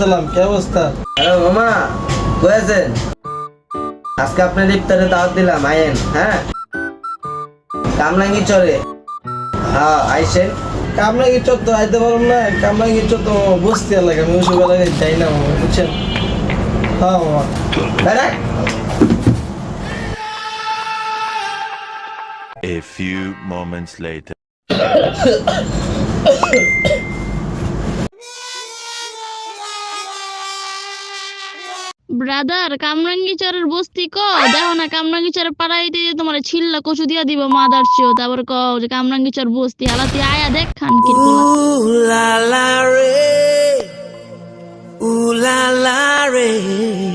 সালাম কি অবস্থা হ্যালো মামা কই আছেন আজকে আপনার ইফতারে দাওয়াত দিলাম আয়েন হ্যাঁ কামলাঙ্গি চলে হ্যাঁ আইসেন কামরাঙ্গি চত্বর আইতে পারলাম না কামরাঙ্গি চত্বর বসতে লাগে আমি ওইসব এলাকায় যাই না মামা বুঝছেন হ্যাঁ মামা A few moments later. Brother কামরাঙ্গি চরের বস্তি ক দেখো না কামরাঙ্গি চরের যে তোমার ছিল্লা কচু দিয়া দিব মাদার চিও তারপর ক যে কামরাঙ্গি চর বস্তি আলাতি আয়া দেখ খান কি উলালা রে উলালা re,